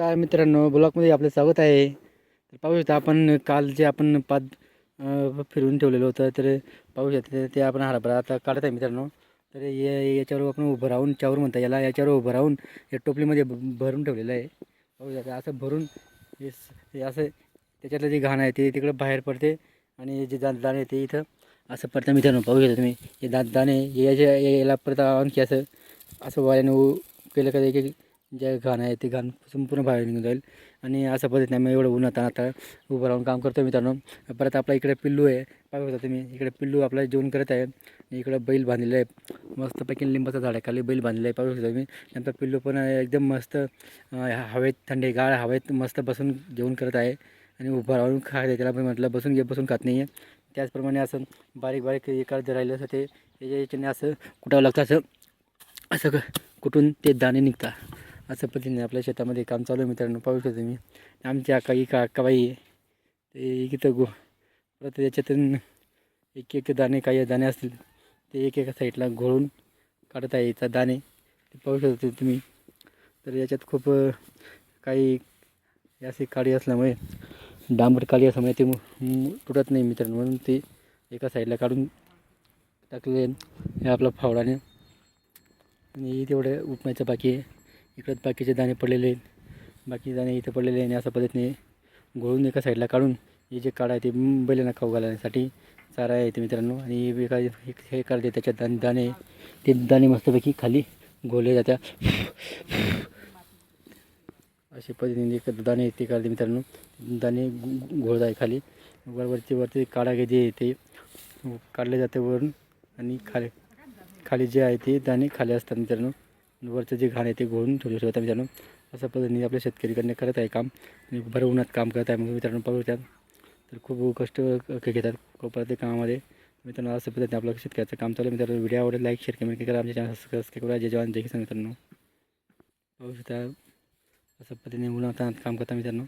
काय मित्रांनो ब्लॉकमध्ये आपलं स्वागत आहे. तर पाहू शकता आपण काल जे आपण पाच फिरवून ठेवलेलं होतं तर पाहू शकता ते आपण हरभरा आता काढत आहे मित्रांनो. तर या याच्यावर आपण उभं राहून चावर म्हणता याला याच्यावर उभं राहून या टोपलीमध्ये भ- भरून ठेवलेलं आहे. पाहू शकता असं भरून हे असं त्याच्यातलं जे घाण आहे ते तिकडं बाहेर पडते आणि जे दात दाणे आहे ते इथं असं पडतं मित्रांनो. पाहू शकता तुम्ही हे दात दाणे याच्या या- याला परत आणखी असं असं वाऱ्याने उ- केलं का एक जे घाण आहे ते घाण संपूर्ण बाहेर निघून जाईल. आणि अशा पद्धतीने आम्ही एवढं उन्हात आता उभं राहून काम करतो मित्रांनो. परत आपला इकडे पिल्लू आहे. पाहू होता तुम्ही इकडे पिल्लू आपला जेवण करत आहे. इकडं बैल बांधलेलं आहे. मस्तपैकी लिंबाचं झाड आहे खाली बैल बांधलेलं आहे. पाहू शकता तुम्ही. नंतर पिल्लू पण एकदम मस्त हवेत थंडी गाळ हवेत मस्त बसून जेवण करत आहे. आणि उभं राहून खात आहे. त्याला पण म्हटलं बसून घे बसून खात नाही आहे त्याचप्रमाणे असं बारीक बारीक एका जर राहिलं असं ते याच्याने असं कुटावं लागतं असं असं क- कुठून ते दाणे निघतात. असं पद्धतीने आपल्या शेतामध्ये काम चालू आहे मित्रांनो पाहू शकतो तुम्ही. आमच्या काही का अक्काबाई आहे. ते इथं गो परत त्याच्यातून एक एक दाणे काही दाणे असतील ते एक एका साईडला घोळून काढत आहे याचा दाणे. ते पाहू शकतो तुम्ही. तर याच्यात खूप काही असे काळी असल्यामुळे डांबर काळी असल्यामुळे ते तुटत नाही मित्रांनो. म्हणून ते एका साईडला काढून टाकले. हे आपला फावडाने आणि तेवढं उपमायचं बाकी आहे. इकडंच बाकीचे दाणे पडलेले आहेत. बाकी दाणे इथं पडलेले आणि अशा पद्धतीने गोळून एका साईडला काढून हे जे काढ आहे ते बैलांना खाऊ घालण्यासाठी चारा आहे ते मित्रांनो. आणि हे एका हे काढते त्याच्यात दाणे दाणे ते दाणे मस्तपैकी खाली गोले जात्या. अशा पद्धतीने दाणे ते काढते मित्रांनो. दाणे घोळत आहे खाली. वरवरती वरती काढा घेते ते काढले जाते वरून. आणि खाली खाली जे आहे ते दाणे खाली असतात मित्रांनो. वरचं जे घाण आहे ते घोळून ठेवले ठेवतात मित्रांनो अशा पद्धतीने आपल्या शेतकरीकडनं करत आहे काम. आणि बरं उन्हात काम करत आहे. मग मित्रांनो पाहू त्यात तर खूप कष्ट घेतात प्रत्येक कामामध्ये. मित्रांनो असं पद्धतीने आपलं शेतकऱ्याचं काम चालू आहे. मित्रांनो व्हिडिओ आवडेल लाईक शेअर कमेंट करा. आमच्या चॅनल सबस्क्राईब करा. जे जवान जय किसान मित्रांनो. पाहू शकता. अशा पद्धतीने उन्हात काम करता मित्रांनो.